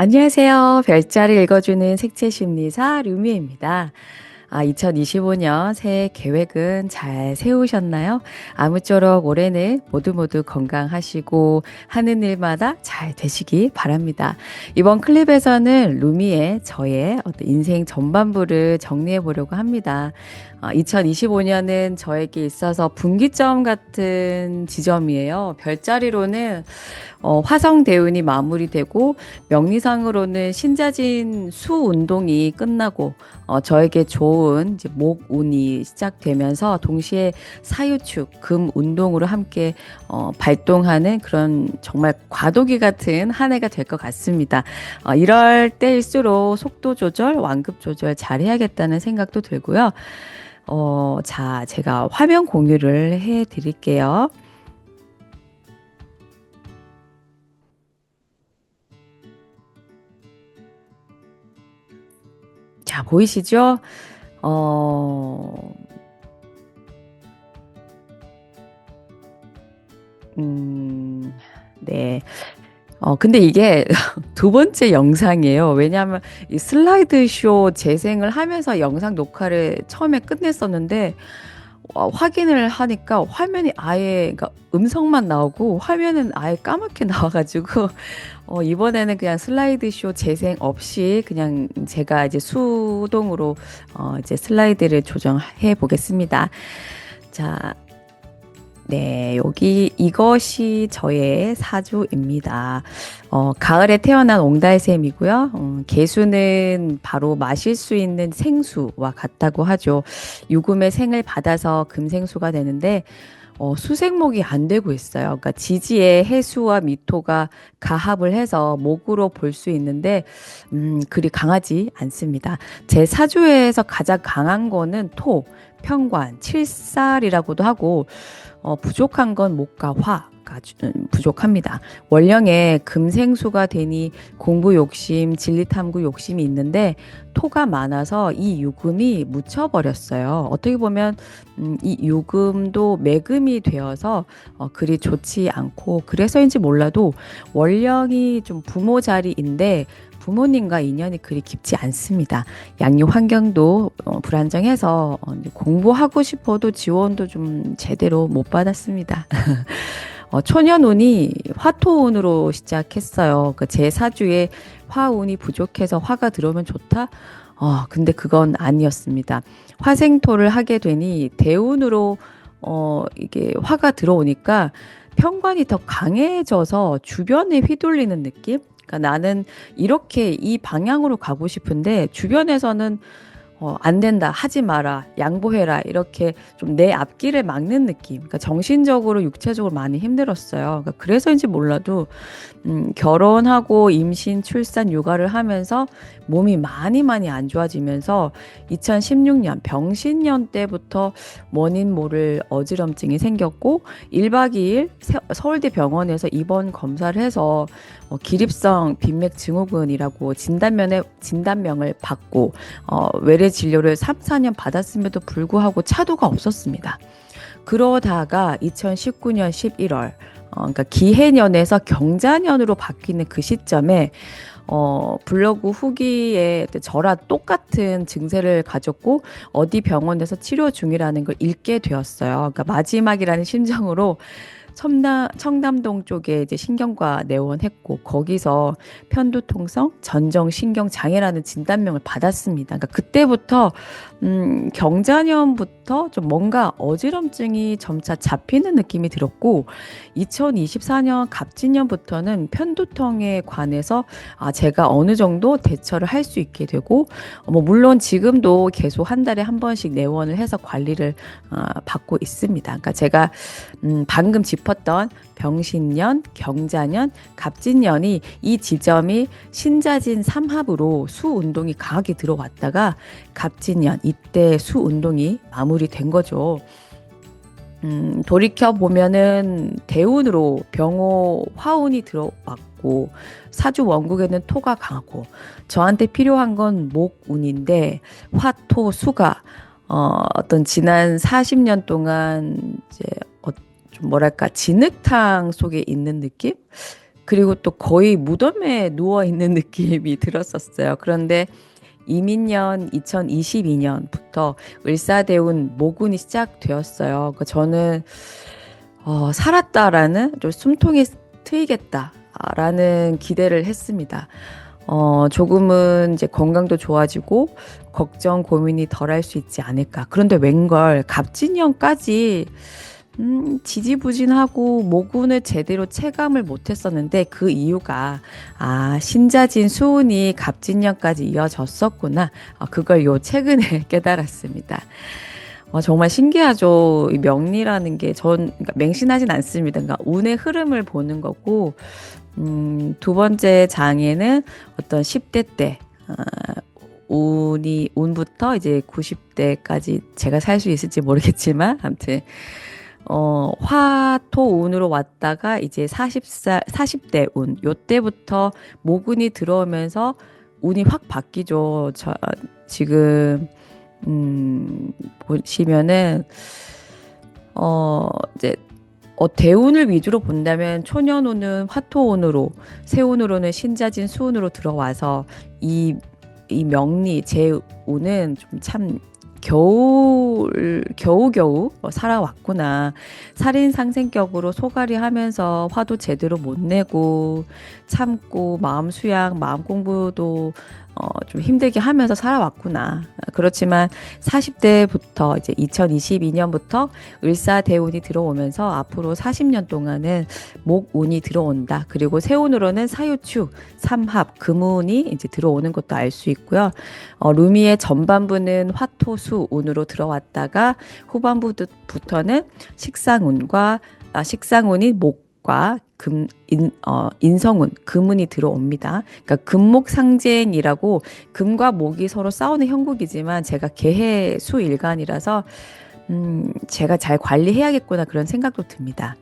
안녕하세요. 별자를 읽어주는 색채 심리사 류미입니다. 아, 2025년 새해 계획은 잘 세우셨나요? 아무쪼록 올해는 모두 모두 건강하시고 하는 일마다 잘 되시기 바랍니다. 이번 클립에서는 루미의 저의 어떤 인생 전반부를 정리해 보려고 합니다. 어, 2025년은 저에게 있어서 분기점 같은 지점이에요. 별자리로는 어, 화성 대운이 마무리되고 명리상으로는 신자진 수 운동이 끝나고 어, 저에게 좋은 이제 목 운이 시작되면서 동시에 사유축 금 운동으로 함께 어, 발동하는 그런 정말 과도기 같은 한 해가 될 것 같습니다. 어, 이럴 때일수록 속도 조절, 완급 조절 잘 해야겠다는 생각도 들고요. 어, 자, 제가 화면 공유를 해 드릴게요. 자, 보이시죠? 어, 음, 네. 어, 근데 이게 두 번째 영상이에요. 왜냐하면 이 슬라이드 쇼 재생을 하면서 영상 녹화를 처음에 끝냈었는데, 어, 확인을 하니까 화면이 아예, 그러니까 음성만 나오고 화면은 아예 까맣게 나와가지고, 어, 이번에는 그냥 슬라이드 쇼 재생 없이 그냥 제가 이제 수동으로, 어, 이제 슬라이드를 조정해 보겠습니다. 자, 네, 여기 이것이 저의 사주입니다. 어, 가을에 태어난 옹달샘이고요. 어, 개수는 바로 마실 수 있는 생수와 같다고 하죠. 유금의 생을 받아서 금생수가 되는데 어, 수생목이 안 되고 있어요. 그러니까 지지의 해수와 미토가 가합을 해서 목으로 볼 수 있는데 음, 그리 강하지 않습니다. 제 사주에서 가장 강한 거는 토, 평관, 칠살이라고도 하고 어, 부족한 건 목과 화 가 부족합니다. 원령에 금생수가 되니 공부 욕심, 진리 탐구 욕심이 있는데 토가 많아서 이 유금이 묻혀버렸어요. 어떻게 보면 음, 이 유금도 매금이 되어서 어, 그리 좋지 않고 그래서인지 몰라도 원령이 좀 부모 자리인데 부모님과 인연이 그리 깊지 않습니다. 양육 환경도 어, 불안정해서 어, 공부하고 싶어도 지원도 좀 제대로 못 받았습니다. 어, 초년운이 화토운으로 시작했어요. 그제 사주에 화운이 부족해서 화가 들어오면 좋다? 어, 근데 그건 아니었습니다. 화생토를 하게 되니 대운으로 어, 이게 화가 들어오니까 편관이 더 강해져서 주변에 휘둘리는 느낌? 그러니까 나는 이렇게 이 방향으로 가고 싶은데 주변에서는 어, 안 된다, 하지 마라, 양보해라, 이렇게 좀 내 앞길을 막는 느낌. 그러니까 정신적으로, 육체적으로 많이 힘들었어요. 그러니까 그래서인지 몰라도, 음, 결혼하고 임신, 출산, 육아를 하면서 몸이 많이 많이 안 좋아지면서 2016년 병신년 때부터 원인 모를 어지럼증이 생겼고 1박 2일 서울대 병원에서 입원 검사를 해서 어, 기립성 빈맥 증후군이라고 진단면에 진단명을 받고 어, 외래 진료를 3, 4년 받았음에도 불구하고 차도가 없었습니다. 그러다가 2019년 11월 어, 그러니까 기해년에서 경자년으로 바뀌는 그 시점에 어, 블로그 후기에 저랑 똑같은 증세를 가졌고 어디 병원에서 치료 중이라는 걸 읽게 되었어요. 그러니까 마지막이라는 심정으로 첨남, 청담동 쪽에 이제 신경과 내원했고 거기서 편두통성, 전정신경 장애라는 진단명을 받았습니다. 그러니까 그때부터 음, 경자년부터 좀 뭔가 어지럼증이 점차 잡히는 느낌이 들었고 2024년 갑진년부터는 편두통에 관해서 아, 제가 어느 정도 대처를 할 수 있게 되고 어, 뭐 물론 지금도 계속 한 달에 한 번씩 내원을 해서 관리를 어, 받고 있습니다. 그러니까 제가 음, 방금 짚 었던 병신년, 경자년, 갑진년이 이 지점이 신자진 삼합으로 수 운동이 강하게 들어왔다가 갑진년 이때 수 운동이 마무리된 거죠. 음, 돌이켜 보면은 대운으로 병호 화운이 들어왔고 사주 원국에는 토가 강하고 저한테 필요한 건 목운인데 화토 수가 어, 어떤 지난 40년 동안 이제 어, 좀 뭐랄까 진흙탕 속에 있는 느낌? 그리고 또 거의 무덤에 누워 있는 느낌이 들었었어요. 그런데 이민년 2022년부터 을사대운 모군이 시작되었어요. 그 저는 어, 살았다라는 좀 숨통이 트이겠다라는 기대를 했습니다. 어, 조금은 이제 건강도 좋아지고 걱정 고민이 덜할 수 있지 않을까. 그런데 웬걸 갑진년까지 음, 지지부진하고 모군을 제대로 체감을 못했었는데 그 이유가 아 신자진 수운이 갑진년까지 이어졌었구나. 어, 그걸 요 최근에 깨달았습니다. 어, 정말 신기하죠. 이 명리라는 게 전 그러니까 맹신하진 않습니다. 그러니까 운의 흐름을 보는 거고 음, 두 번째 장에는 어떤 10대 때 어, 운이 운부터 이제 90대까지 제가 살 수 있을지 모르겠지만 아무튼 어, 화토 운으로 왔다가 이제 40살 40대 운 요때부터 모군이 들어오면서 운이 확 바뀌죠. 저 지금 음, 보시면은 어, 이제 어, 대운을 위주로 본다면 초년운은 화토운으로, 세운으로는 신자진 수운으로 들어와서 이, 이 명리, 제 운은 좀 참 겨우, 겨우겨우 어, 살아왔구나. 살인 상생격으로 소갈이 하면서 화도 제대로 못 내고 참고 마음 수양, 마음 공부도 어, 좀 힘들게 하면서 살아왔구나. 그렇지만 40대부터 이제 2022년부터 을사대운이 들어오면서 앞으로 40년 동안은 목운이 들어온다. 그리고 세운으로는 사유축, 삼합, 금운이 이제 들어오는 것도 알 수 있고요. 어, 루미의 전반부는 화토수 운으로 들어왔다가 후반부부터는 식상운과 아, 식상운이 목 과 금, 인, 어, 인성운, 금운이 들어옵니다. 그러니까 금목 상쟁이라고 금과 목이 서로 싸우는 형국이지만 제가 개해 수일간이라서 음, 제가 잘 관리해야겠구나 그런 생각도 듭니다.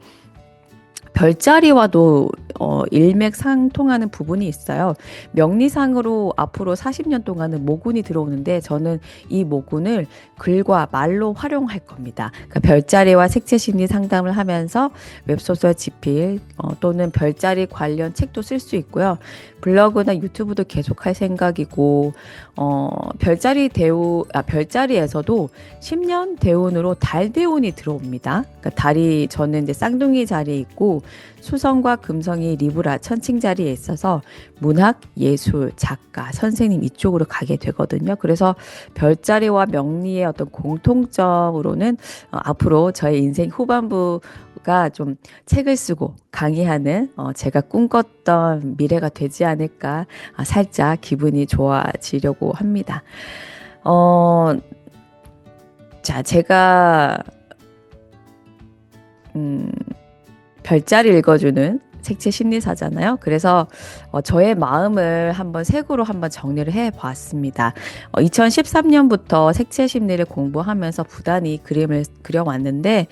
별자리와도 어, 일맥상통하는 부분이 있어요. 명리상으로 앞으로 40년 동안은 모군이 들어오는데 저는 이 모군을 글과 말로 활용할 겁니다. 그러니까 별자리와 색채 심리 상담을 하면서 웹소설 집필 어, 또는 별자리 관련 책도 쓸 수 있고요. 블로그나 유튜브도 계속할 생각이고 어, 별자리 대우 아, 별자리에서도 10년 대운으로 달 대운이 들어옵니다. 그러니까 달이 저는 이제 쌍둥이 자리에 있고 수성과 금성이 리브라 천칭 자리에 있어서 문학, 예술, 작가, 선생님 이쪽으로 가게 되거든요. 그래서 별자리와 명리의 어떤 공통점으로는 어, 앞으로 저의 인생 후반부가 좀 책을 쓰고 강의하는 어, 제가 꿈꿨던 미래가 되지 않을까 아, 살짝 기분이 좋아지려고 합니다. 어, 자, 제가 음, 별자리 읽어주는 색채 심리사잖아요. 그래서 어, 저의 마음을 한번 색으로 한번 정리를 해 보았습니다. 어, 2013년부터 색채 심리를 공부하면서 부단히 그림을 그려왔는데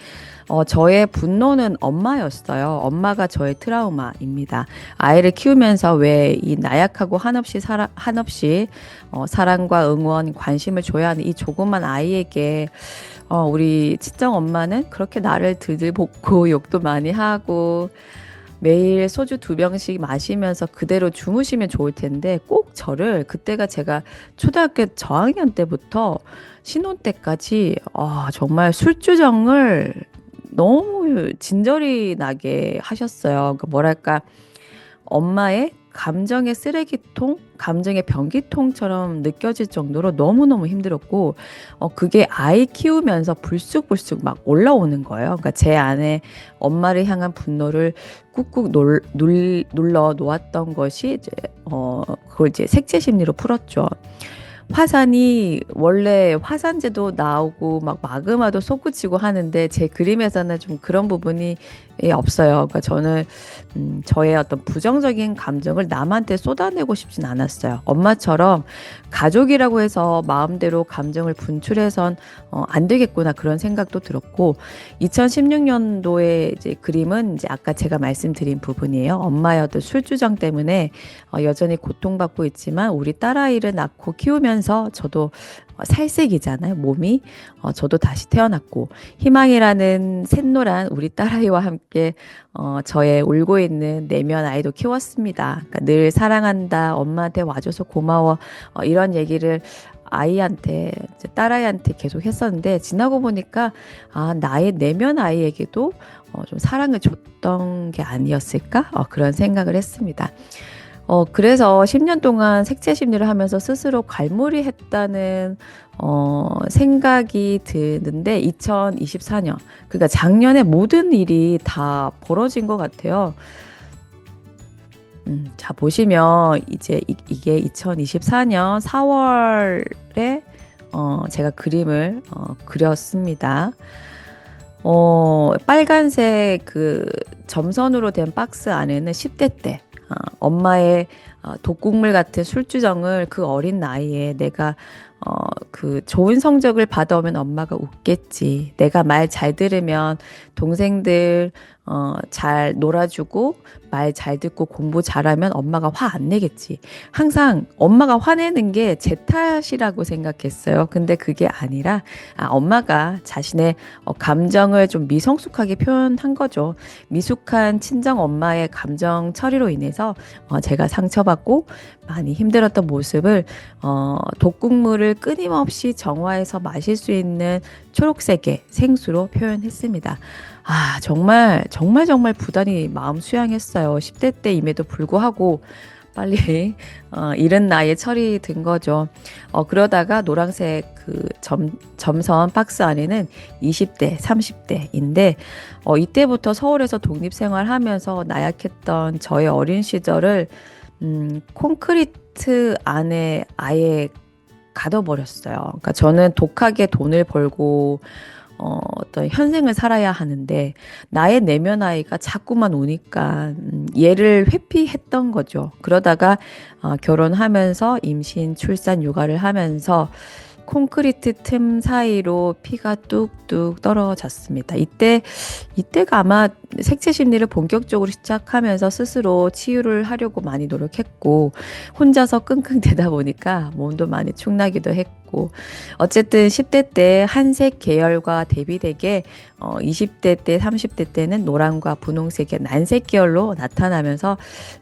어, 저의 분노는 엄마였어요. 엄마가 저의 트라우마입니다. 아이를 키우면서 왜 이 나약하고 한없이 사랑, 한없이 어, 사랑과 응원, 관심을 줘야 하는 이 조그만 아이에게 어, 우리 친정 엄마는 그렇게 나를 들들볶고 욕도 많이 하고 매일 소주 두 병씩 마시면서 그대로 주무시면 좋을 텐데 꼭 저를 그때가 제가 초등학교 저학년 때부터 신혼 때까지 아, 정말 술주정을 너무 진절이 나게 하셨어요. 그러니까 뭐랄까 엄마의 감정의 쓰레기통, 감정의 변기통처럼 느껴질 정도로 너무너무 힘들었고, 어, 그게 아이 키우면서 불쑥불쑥 막 올라오는 거예요. 그러니까 제 안에 엄마를 향한 분노를 꾹꾹 놀, 눌, 눌러 놓았던 것이 이제, 어, 그걸 이제 색채 심리로 풀었죠. 화산이 원래 화산재도 나오고 막 마그마도 솟구치고 하는데 제 그림에서는 좀 그런 부분이 없어요. 그러니까 저는 음, 저의 어떤 부정적인 감정을 남한테 쏟아내고 싶진 않았어요. 엄마처럼 가족이라고 해서 마음대로 감정을 분출해선 어, 안 되겠구나 그런 생각도 들었고 2016년도에 이제 그림은 이제 아까 제가 말씀드린 부분이에요. 엄마의 어떤 술주정 때문에 어, 여전히 고통받고 있지만 우리 딸아이를 낳고 키우면서 하면서 저도 어, 살색이잖아요, 몸이. 어, 저도 다시 태어났고, 희망이라는 샛노란 우리 딸아이와 함께 어, 저의 울고 있는 내면 아이도 키웠습니다. 그러니까 늘 사랑한다, 엄마한테 와줘서 고마워, 어, 이런 얘기를 아이한테, 딸아이한테 계속 했었는데, 지나고 보니까, 아, 나의 내면 아이에게도 어, 좀 사랑을 줬던 게 아니었을까? 어, 그런 생각을 했습니다. 어, 그래서 10년 동안 색채 심리를 하면서 스스로 갈무리 했다는, 어, 생각이 드는데, 2024년. 그러니까 작년에 모든 일이 다 벌어진 것 같아요. 음, 자, 보시면, 이제 이, 이게 2024년 4월에, 어, 제가 그림을, 어, 그렸습니다. 어, 빨간색 그 점선으로 된 박스 안에는 10대 때, 어, 엄마의 어, 독국물 같은 술주정을 그 어린 나이에 내가 어, 그 좋은 성적을 받아오면 엄마가 웃겠지. 내가 말 잘 들으면 동생들 어, 잘 놀아주고 말 잘 듣고 공부 잘하면 엄마가 화 안 내겠지. 항상 엄마가 화내는 게 제 탓이라고 생각했어요. 근데 그게 아니라 아, 엄마가 자신의 어, 감정을 좀 미성숙하게 표현한 거죠. 미숙한 친정 엄마의 감정 처리로 인해서 어, 제가 상처받고 많이 힘들었던 모습을 어, 독국물을 끊임없이 정화해서 마실 수 있는 초록색의 생수로 표현했습니다. 아, 정말, 정말, 정말 부단히 마음 수양했어요. 10대 때임에도 불구하고 빨리, 어, 이른 나이에 철이 든 거죠. 어, 그러다가 노란색 그 점, 점선 박스 안에는 20대, 30대인데, 어, 이때부터 서울에서 독립생활 하면서 나약했던 저의 어린 시절을, 음, 콘크리트 안에 아예 가둬버렸어요. 그러니까 저는 독하게 돈을 벌고, 어, 어떤 현생을 살아야 하는데 나의 내면 아이가 자꾸만 오니까 음, 얘를 회피했던 거죠. 그러다가 어, 결혼하면서 임신, 출산, 육아를 하면서 콘크리트 틈 사이로 피가 뚝뚝 떨어졌습니다. 이때 이때가 아마 색채 심리를 본격적으로 시작하면서 스스로 치유를 하려고 많이 노력했고 혼자서 끙끙대다 보니까 몸도 많이 축나기도 했고 어쨌든 10대 때 한색 계열과 대비되게 어 20대 때 30대 때는 노란과 분홍색의 난색 계열로 나타나면서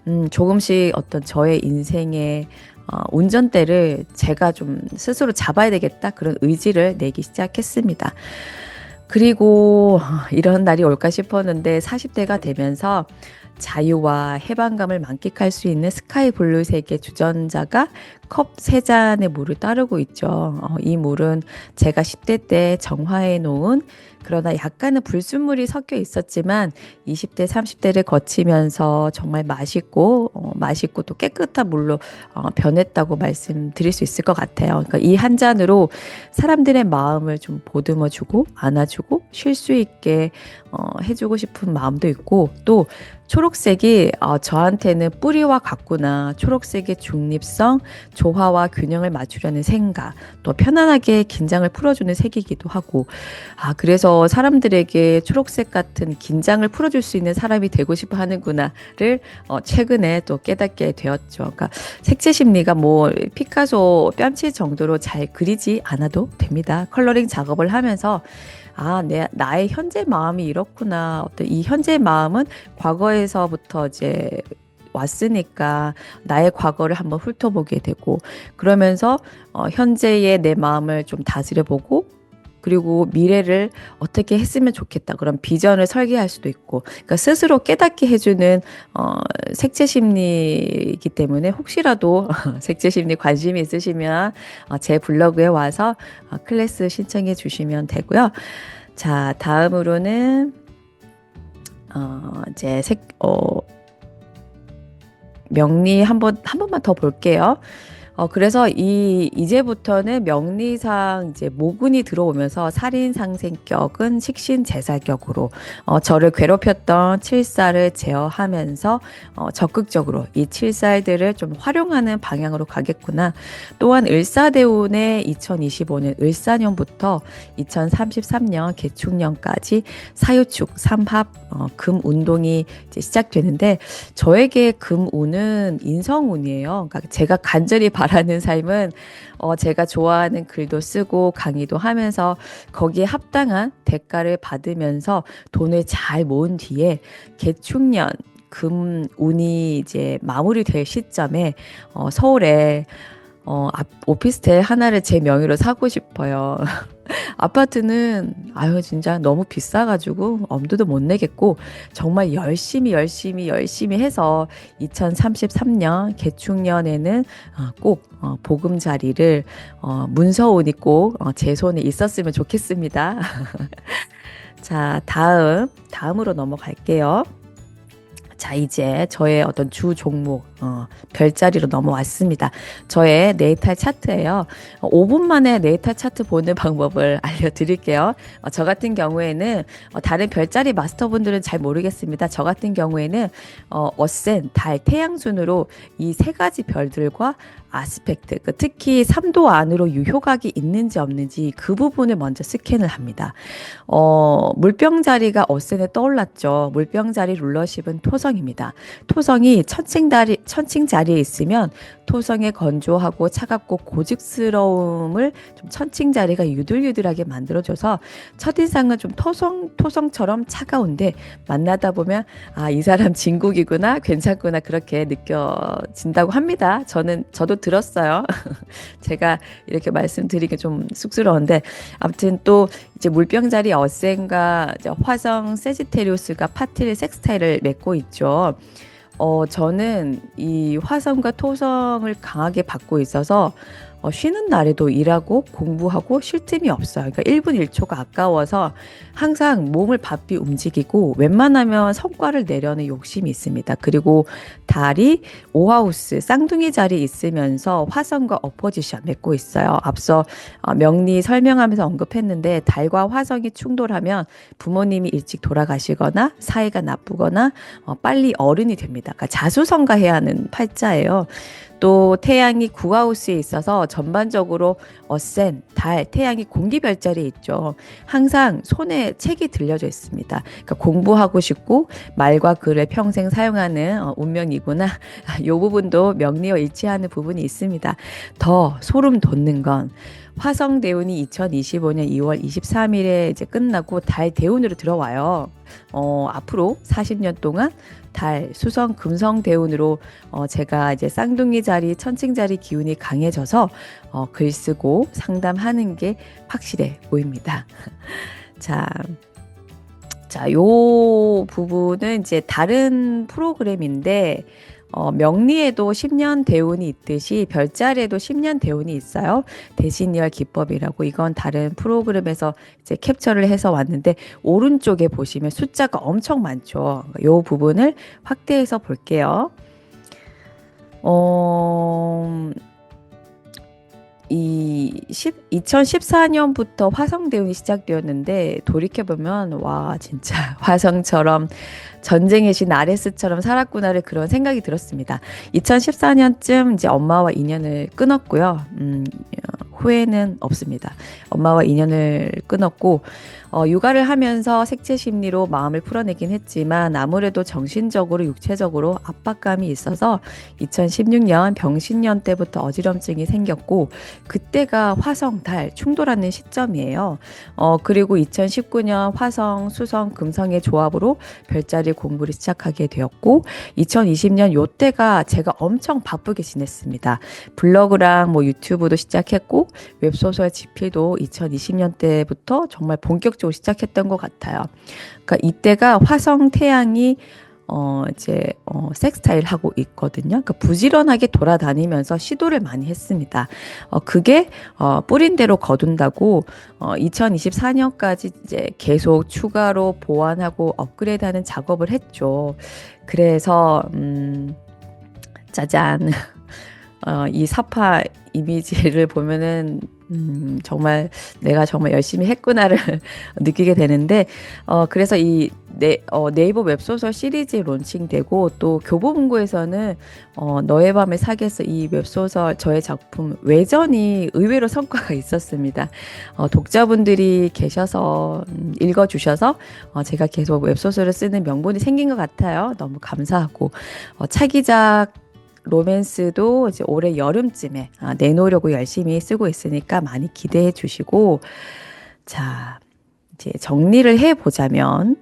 음 조금씩 어떤 저의 인생의 어, 운전대를 제가 좀 스스로 잡아야 되겠다 그런 의지를 내기 시작했습니다. 그리고 이런 날이 올까 싶었는데 40대가 되면서 자유와 해방감을 만끽할 수 있는 스카이 블루색의 주전자가 컵 세 잔의 물을 따르고 있죠. 어, 이 물은 제가 10대 때 정화해 놓은 그러나 약간은 불순물이 섞여 있었지만 20대, 30대를 거치면서 정말 맛있고 어, 맛있고 또 깨끗한 물로 어, 변했다고 말씀드릴 수 있을 것 같아요. 그러니까 이 한 잔으로 사람들의 마음을 좀 보듬어주고 안아주고 쉴 수 있게 어, 해주고 싶은 마음도 있고 또 초록색이 어, 저한테는 뿌리와 같구나. 초록색의 중립성, 조화와 균형을 맞추려는 생각, 또 편안하게 긴장을 풀어주는 색이기도 하고, 아, 그래서 사람들에게 초록색 같은 긴장을 풀어줄 수 있는 사람이 되고 싶어 하는구나를 어, 최근에 또 깨닫게 되었죠. 그러니까 색채 심리가 뭐 피카소 뺨치 정도로 잘 그리지 않아도 됩니다. 컬러링 작업을 하면서 아, 내, 나의 현재 마음이 이렇구나. 어떤 이 현재 마음은 과거에서부터 이제 왔으니까 나의 과거를 한번 훑어보게 되고 그러면서 어, 현재의 내 마음을 좀 다스려 보고 그리고 미래를 어떻게 했으면 좋겠다 그런 비전을 설계할 수도 있고 그러니까 스스로 깨닫게 해주는 어, 색채 심리이기 때문에 혹시라도 색채 심리 관심이 있으시면 어, 제 블로그에 와서 어, 클래스 신청해 주시면 되고요. 자 다음으로는 어, 이제 색 어, 명리 한번 한 번만 더 볼게요. 어, 그래서 이, 이제부터는 명리상 이제 모군이 들어오면서 살인상생격은 식신제살격으로, 어, 저를 괴롭혔던 칠살을 제어하면서, 어, 적극적으로 이 칠살들을 좀 활용하는 방향으로 가겠구나. 또한 을사대운의 2025년 을사년부터 2033년 개축년까지 사유축, 삼합, 어, 금 운동이 이제 시작되는데, 저에게 금 운은 인성운이에요. 그러니까 제가 간절히 바라 기자라는 삶은 어, 제가 좋아하는 글도 쓰고 강의도 하면서 거기에 합당한 대가를 받으면서 돈을 잘 모은 뒤에 개축년 금 운이 이제 마무리될 시점에 어, 서울에 어, 앞- 오피스텔 하나를 제 명의로 사고 싶어요. 아파트는 아유 진짜 너무 비싸가지고 엄두도 못 내겠고 정말 열심히 열심히 열심히 해서 2033년 개축년에는 어, 꼭 어, 보금자리를 어, 문서운이 꼭 어, 제 손에 있었으면 좋겠습니다. 자 다음 다음으로 넘어갈게요. 자, 이제 저의 어떤 주 종목, 어, 별자리로 넘어왔습니다. 저의 네이탈 차트예요. 어, 5분 만에 네이탈 차트 보는 방법을 알려드릴게요. 어, 저 같은 경우에는 어, 다른 별자리 마스터분들은 잘 모르겠습니다. 저 같은 경우에는 어, 어센, 달, 태양 순으로 이 세 가지 별들과 아스펙트, 그 특히 3도 안으로 유효각이 있는지 없는지 그 부분을 먼저 스캔을 합니다. 어, 물병 자리가 어센에 떠올랐죠. 물병 자리 룰러십은 토성입니다. 토성이 천칭 자리, 천칭 자리에 있으면 토성의 건조하고 차갑고 고직스러움을 좀 천칭 자리가 유들유들하게 만들어줘서 첫인상은 좀 토성, 토성처럼 차가운데 만나다 보면 아, 이 사람 진국이구나, 괜찮구나, 그렇게 느껴진다고 합니다. 저는, 저도 들었어요. 제가 이렇게 말씀드리기 좀 쑥스러운데 아무튼 또 이제 물병 자리 어센과 화성 세지테리우스가 파티를 섹스타일을 맺고 있죠. 어, 저는 이 화성과 토성을 강하게 받고 있어서 어, 쉬는 날에도 일하고 공부하고 쉴 틈이 없어요. 그러니까 1분 1초가 아까워서 항상 몸을 바삐 움직이고 웬만하면 성과를 내려는 욕심이 있습니다. 그리고 달이 오하우스 쌍둥이 자리에 있으면서 화성과 어포지션 맺고 있어요. 앞서 어, 명리 설명하면서 언급했는데 달과 화성이 충돌하면 부모님이 일찍 돌아가시거나 사이가 나쁘거나 어, 빨리 어른이 됩니다. 그러니까 자수성가해야 하는 팔자예요. 또 태양이 구하우스에 있어서 전반적으로 어센, 달, 태양이 공기 별자리에 있죠. 항상 손에 책이 들려져 있습니다. 그러니까 공부하고 싶고 말과 글을 평생 사용하는 어, 운명이구나. 이 부분도 명리와 일치하는 부분이 있습니다. 더 소름 돋는 건 화성 대운이 2025년 2월 23일에 이제 끝나고 달 대운으로 들어와요. 어, 앞으로 40년 동안 달, 수성, 금성 대운으로 어, 제가 이제 쌍둥이 자리, 천칭 자리 기운이 강해져서 어, 글 쓰고 상담하는 게 확실해 보입니다. 자, 자, 요 부분은 이제 다른 프로그램인데 어, 명리에도 10년 대운이 있듯이 별자리에도 10년 대운이 있어요. 대신이열 기법이라고 이건 다른 프로그램에서 이제 캡처를 해서 왔는데 오른쪽에 보시면 숫자가 엄청 많죠. 요 부분을 확대해서 볼게요. 어, 이 10, 2014년부터 화성 대운이 시작되었는데 돌이켜보면 와 진짜 화성처럼 전쟁의 신 아레스처럼 살았구나를 그런 생각이 들었습니다. 2014년쯤 이제 엄마와 인연을 끊었고요. 음, 후회는 없습니다. 엄마와 인연을 끊었고 어, 육아를 하면서 색채 심리로 마음을 풀어내긴 했지만 아무래도 정신적으로 육체적으로 압박감이 있어서 2016년 병신년 때부터 어지럼증이 생겼고 그때가 화성 달 충돌하는 시점이에요. 어, 그리고 2019년 화성 수성 금성의 조합으로 별자리 공부를 시작하게 되었고 2020년 요때가 제가 엄청 바쁘게 지냈습니다. 블로그랑 뭐 유튜브도 시작했고 웹소설 집필도 2020년 때부터 정말 본격적으로 시작했던 것 같아요. 그러니까 이때가 화성 태양이 어 이제 어 섹스타일 하고 있거든요. 그러니까 부지런하게 돌아다니면서 시도를 많이 했습니다. 어 그게 어 뿌린 대로 거둔다고 어 2024년까지 이제 계속 추가로 보완하고 업그레이드하는 작업을 했죠. 그래서 음 짜잔. 어, 이 사파 이미지를 보면은 음, 정말 내가 정말 열심히 했구나를 느끼게 되는데 어, 그래서 이 네, 어, 네이버 웹소설 시리즈 론칭되고 또 교보문고에서는 어, 너의 밤의 사기에서 이 웹소설 저의 작품 외전이 의외로 성과가 있었습니다. 어, 독자분들이 계셔서 음, 읽어주셔서 어, 제가 계속 웹소설을 쓰는 명분이 생긴 것 같아요. 너무 감사하고 어, 차기작 로맨스도 이제 올해 여름쯤에 아, 내놓으려고 열심히 쓰고 있으니까 많이 기대해 주시고 자 이제 정리를 해 보자면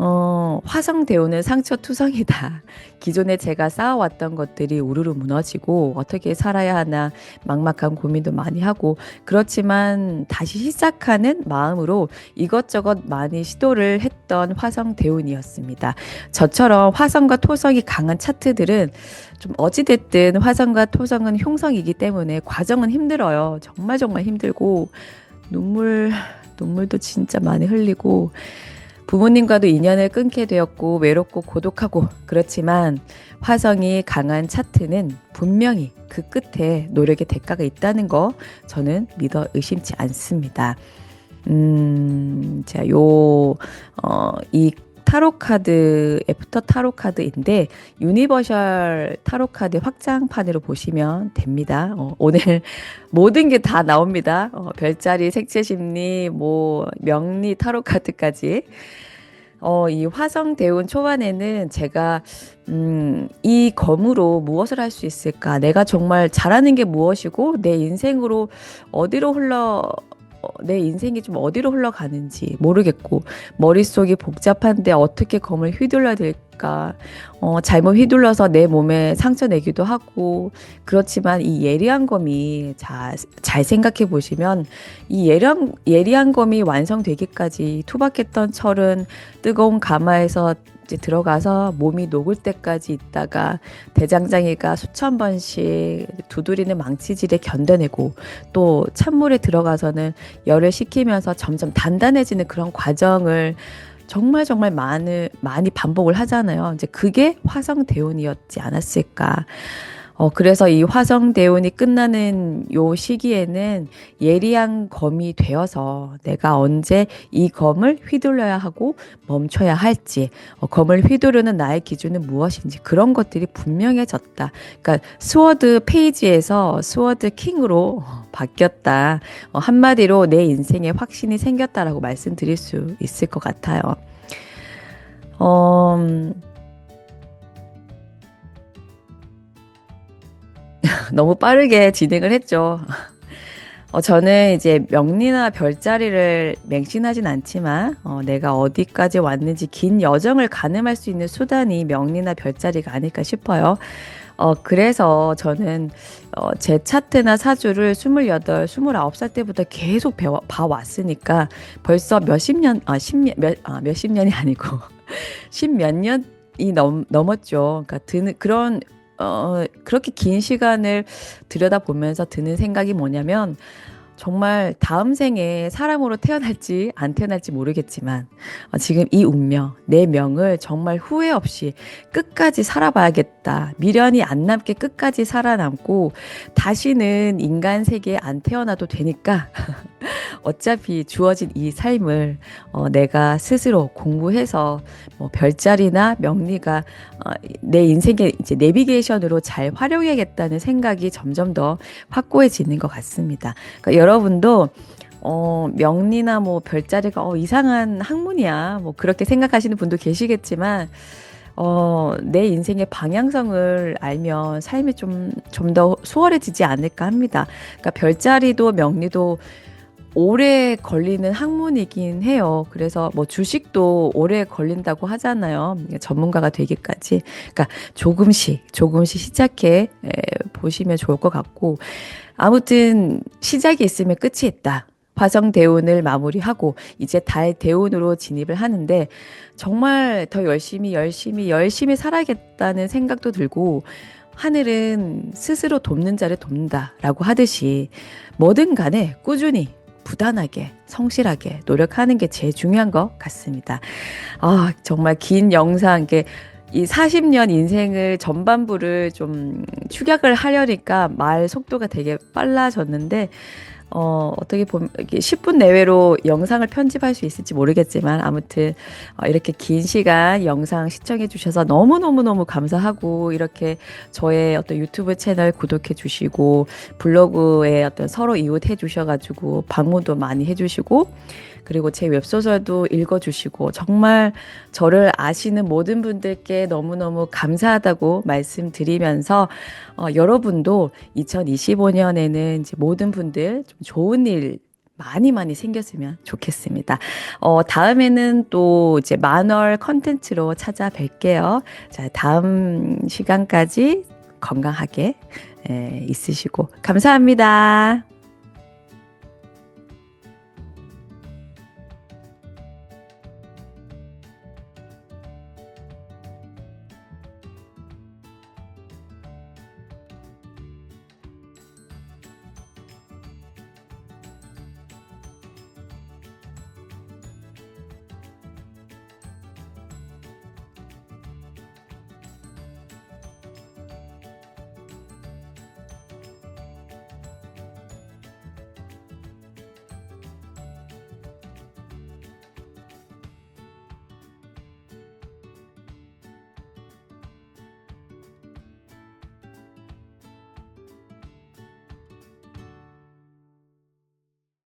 어, 화성 대우는 상처 투성이다. 기존에 제가 쌓아왔던 것들이 우르르 무너지고 어떻게 살아야 하나 막막한 고민도 많이 하고 그렇지만 다시 시작하는 마음으로 이것저것 많이 시도를 했던 화성 대운이었습니다. 저처럼 화성과 토성이 강한 차트들은 좀 어찌됐든 화성과 토성은 흉성이기 때문에 과정은 힘들어요. 정말 정말 힘들고 눈물 눈물도 진짜 많이 흘리고 부모님과도 인연을 끊게 되었고 외롭고 고독하고 그렇지만 화성이 강한 차트는 분명히 그 끝에 노력의 대가가 있다는 거 저는 믿어 의심치 않습니다. 음, 자, 요, 어, 이 타로 카드, 애프터 타로 카드인데, 유니버셜 타로 카드 확장판으로 보시면 됩니다. 어, 오늘 모든 게 다 나옵니다. 어, 별자리, 색채 심리, 뭐, 명리 타로 카드까지. 어, 이 화성 대운 초반에는 제가, 음, 이 검으로 무엇을 할 수 있을까? 내가 정말 잘하는 게 무엇이고, 내 인생으로 어디로 흘러, 어, 내 인생이 좀 어디로 흘러가는지 모르겠고, 머릿속이 복잡한데 어떻게 검을 휘둘러야 될까? 어, 잘못 휘둘러서 내 몸에 상처 내기도 하고, 그렇지만 이 예리한 검이 자, 잘 생각해 보시면, 이 예리한, 예리한 검이 완성되기까지 투박했던 철은 뜨거운 가마에서 이제 들어가서 몸이 녹을 때까지 있다가 대장장이가 수천 번씩 두드리는 망치질에 견뎌내고 또 찬물에 들어가서는 열을 식히면서 점점 단단해지는 그런 과정을 정말 정말 많은 많이 반복을 하잖아요. 이제 그게 화성 대운이었지 않았을까. 어, 그래서 이 화성 대운이 끝나는 요 시기에는 예리한 검이 되어서 내가 언제 이 검을 휘둘러야 하고 멈춰야 할지, 어, 검을 휘두르는 나의 기준은 무엇인지 그런 것들이 분명해졌다. 그러니까 스워드 페이지에서 스워드 킹으로 바뀌었다. 어, 한마디로 내 인생에 확신이 생겼다라고 말씀드릴 수 있을 것 같아요. 어, 너무 빠르게 진행을 했죠. 어, 저는 이제 명리나 별자리를 맹신하진 않지만, 어, 내가 어디까지 왔는지 긴 여정을 가늠할 수 있는 수단이 명리나 별자리가 아닐까 싶어요. 어, 그래서 저는, 어, 제 차트나 사주를 28, 29살 때부터 계속 배워, 봐왔으니까 벌써 몇십 년, 아, 몇, 아, 몇십 년이 아니고, 십몇 년이 넘, 넘었죠. 그러니까 드는, 그런 어, 그렇게 긴 시간을 들여다보면서 드는 생각이 뭐냐면, 정말 다음 생에 사람으로 태어날지 안 태어날지 모르겠지만, 어, 지금 이 운명, 내 명을 정말 후회 없이 끝까지 살아봐야겠다. 미련이 안 남게 끝까지 살아남고, 다시는 인간 세계에 안 태어나도 되니까, 어차피 주어진 이 삶을 어, 내가 스스로 공부해서 뭐 별자리나 명리가 어, 내 인생의 이제 내비게이션으로 잘 활용해야겠다는 생각이 점점 더 확고해지는 것 같습니다. 그러니까 여러분도 어, 명리나 뭐 별자리가 어, 이상한 학문이야. 뭐 그렇게 생각하시는 분도 계시겠지만 어, 내 인생의 방향성을 알면 삶이 좀, 좀 더 수월해지지 않을까 합니다. 그러니까 별자리도 명리도 오래 걸리는 학문이긴 해요. 그래서 뭐 주식도 오래 걸린다고 하잖아요. 전문가가 되기까지. 그러니까 조금씩, 조금씩 시작해 보시면 좋을 것 같고. 아무튼 시작이 있으면 끝이 있다. 화성 대운을 마무리하고 이제 달 대운으로 진입을 하는데 정말 더 열심히 열심히 열심히 살아야겠다는 생각도 들고 하늘은 스스로 돕는 자를 돕는다라고 하듯이 뭐든 간에 꾸준히 부단하게 성실하게 노력하는 게 제일 중요한 것 같습니다. 아, 정말 긴 영상, 이게 이 40년 인생을 전반부를 좀 축약을 하려니까 말 속도가 되게 빨라졌는데, 어, 어떻게 보면, 이게 10분 내외로 영상을 편집할 수 있을지 모르겠지만, 아무튼, 어, 이렇게 긴 시간 영상 시청해 주셔서 너무너무너무 감사하고, 이렇게 저의 어떤 유튜브 채널 구독해 주시고, 블로그에 어떤 서로 이웃 해 주셔가지고, 방문도 많이 해 주시고, 그리고 제 웹소설도 읽어주시고 정말 저를 아시는 모든 분들께 너무너무 감사하다고 말씀드리면서 어, 여러분도 2025년에는 이제 모든 분들 좀 좋은 일 많이 많이 생겼으면 좋겠습니다. 어, 다음에는 또 이제 만월 컨텐츠로 찾아뵐게요. 자, 다음 시간까지 건강하게 에, 있으시고 감사합니다.